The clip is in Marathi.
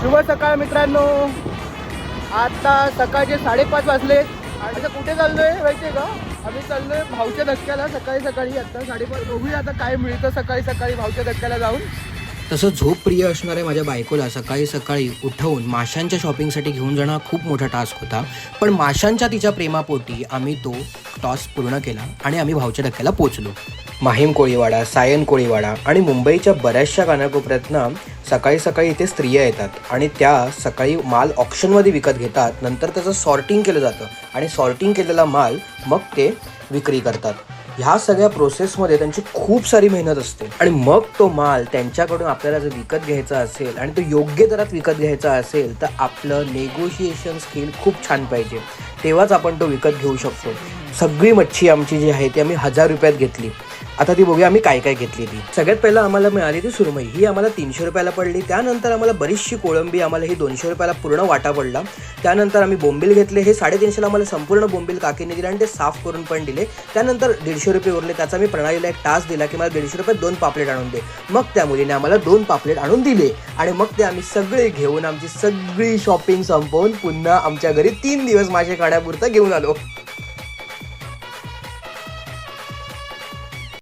शुभ सकाळ मित्रांनो. आता सकाळचे साडेपाच वाजले. आणि आता कुठे चाललोय? माहितीये का? आम्ही चाललोय भाऊच्या धक्क्याला सकाळी सकाळी. आता साडेपाच बघूया आता काय मिळतं सकाळी सकाळी भाऊच्या धक्क्याला जाऊन. तसं झोप प्रिय असणाऱ्या माझ्या बायकोला सकाळी सकाळी उठवून माशांच्या शॉपिंगसाठी घेऊन जाणं हा खूप मोठा टास्क होता. पण माशांच्या तिच्या प्रेमापोटी आम्ही तो टॉस पूर्ण केला आणि आम्ही भाऊच्या धक्क्याला पोचलो माहीम कोळीवाडा सायन कोळीवाडा आणि मुंबईच्या बऱ्याचशा कानाकोपऱ्यातनं सकाळी सकाळी इथे स्त्रिया येतात. आणि त्या सकाळी माल ऑप्शनमध्ये विकत घेतात. नंतर त्याचं सॉर्टिंग केलं जातं. आणि सॉर्टिंग केलेला माल मग ते विक्री करतात. ह्या सगळ्या प्रोसेसमध्ये त्यांची खूप सारी मेहनत असते. आणि मग तो माल त्यांच्याकडून आपल्याला जर विकत घ्यायचा असेल आणि तो योग्य दरात विकत घ्यायचा असेल तर आपलं नेगोशिएशन स्किल खूप छान पाहिजे. तेव्हाच आपण तो विकत घेऊ शकतो. सगळी मच्छी आमची जी आहे ती आम्ही हजार रुपयात घेतली. आता ती बघूया आम्ही काय काय घेतली ती सगळ्यात पहिलं आम्हाला मिळाली ती सुरमई. ही आम्हाला तीनशे रुपयाला पडली. त्यानंतर आम्हाला बरीचशी कोळंबी आम्हाला ही दोनशे रुपयाला पूर्ण वाटा पडला. त्यानंतर आम्ही बोंबील घेतले. हे साडेतीनशेला आम्हाला संपूर्ण बोंबील काकीने दिले आणि ते साफ करून पण दिले. त्यानंतर दीडशे रुपये उरले. त्याचा मी प्रणालीला एक टास्क दिला की मला दीडशे रुपये दोन पापलेट आणून दे. मग त्या मुलीने आम्हाला दोन पापलेट आणून दिले. आणि मग ते आम्ही सगळे घेऊन आमची सगळी शॉपिंग संपवून पुन्हा आमच्या घरी तीन दिवस माझे खाण्यापुरतं घेऊन आलो.